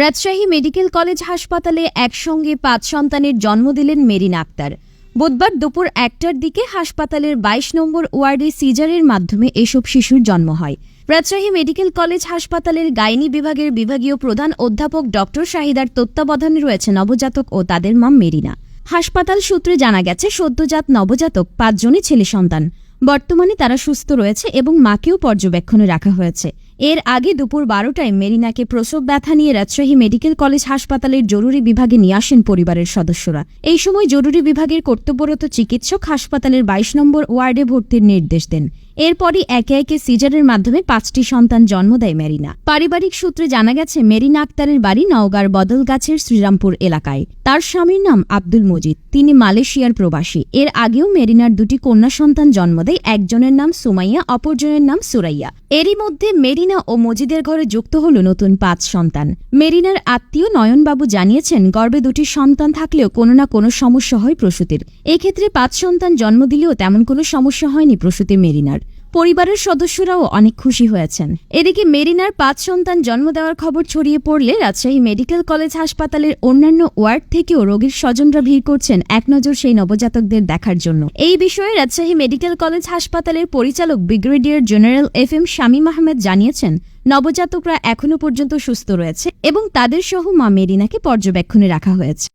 Rajshahi medical college হাসপাতালে একসঙ্গে পাঁচ সন্তানের জন্ম দিলেন মেরিন আক্তার। বুধবার দুপুর একটার দিকে হাসপাতালের বাইশ নম্বর ওয়ার্ডে সিজারের মাধ্যমে এসব শিশুর জন্ম হয়। রাজশাহী মেডিকেল কলেজ হাসপাতালের গাইনি বিভাগের বিভাগীয় প্রধান অধ্যাপক ডক্টর শাহিদার তত্ত্বাবধানে রয়েছে নবজাতক ও তাদের মা মেরিনা। হাসপাতাল সূত্রে জানা গেছে, সদ্যজাত নবজাতক পাঁচজনই ছেলে সন্তান। বর্তমানে তারা সুস্থ রয়েছে এবং মাকেও পর্যবেক্ষণে রাখা হয়েছে। এর আগে দুপুর বারোটায় মেরিনাকে প্রসব ব্যথা নিয়ে রাজশাহী মেডিকেল কলেজ হাসপাতালের জরুরি বিভাগে নিয়ে আসেন পরিবারের সদস্যরা। এই সময় জরুরি বিভাগের কর্তব্যরত চিকিৎসক হাসপাতালের বাইশ নম্বর ওয়ার্ডে ভর্তির নির্দেশ দেন। এরপরই একে একে সিজারের মাধ্যমে পাঁচটি সন্তান জন্ম দেয় মেরিনা। পারিবারিক সূত্রে জানা গেছে, মেরিনা আক্তারের বাড়ি নওগাঁর বদলগাছের শ্রীরামপুর এলাকায়। তার স্বামীর নাম আব্দুল মজিদ। তিনি মালয়েশিয়ার প্রবাসী। এর আগেও মেরিনার দুটি কন্যা সন্তান জন্ম দেয়। একজনের নাম সুমাইয়া, অপরজনের নাম সুরাইয়া। এরই মধ্যে মেরিনা ও মজিদের ঘরে যুক্ত হল নতুন পাঁচ সন্তান। মেরিনার আত্মীয় নয়নবাবু জানিয়েছেন গর্বে দুটি সন্তান থাকলেও কোনো না কোনো সমস্যা হয় প্রসূতির। এক্ষেত্রে পাঁচ সন্তান জন্ম দিলেও তেমন কোনো সমস্যা হয়নি প্রসূতি মেরিনার। পরিবারের সদস্যরাও অনেক খুশি হয়েছেন। এদিকে মেরিনার পাঁচ সন্তান জন্ম দেওয়ার খবর ছড়িয়ে পড়লে রাজশাহী মেডিকেল কলেজ হাসপাতালের অন্যান্য ওয়ার্ড থেকেও রোগীর স্বজনরা ভিড় করছেন এক নজর সেই নবজাতকদের দেখার জন্য। এই বিষয়ে রাজশাহী মেডিকেল কলেজ হাসপাতালের পরিচালক brigadier general F M Shamim Ahmed জানিয়েছেন, নবজাতকরা এখনও পর্যন্ত সুস্থ রয়েছে এবং তাদের সহ মা মেরিনাকে পর্যবেক্ষণে রাখা হয়েছে।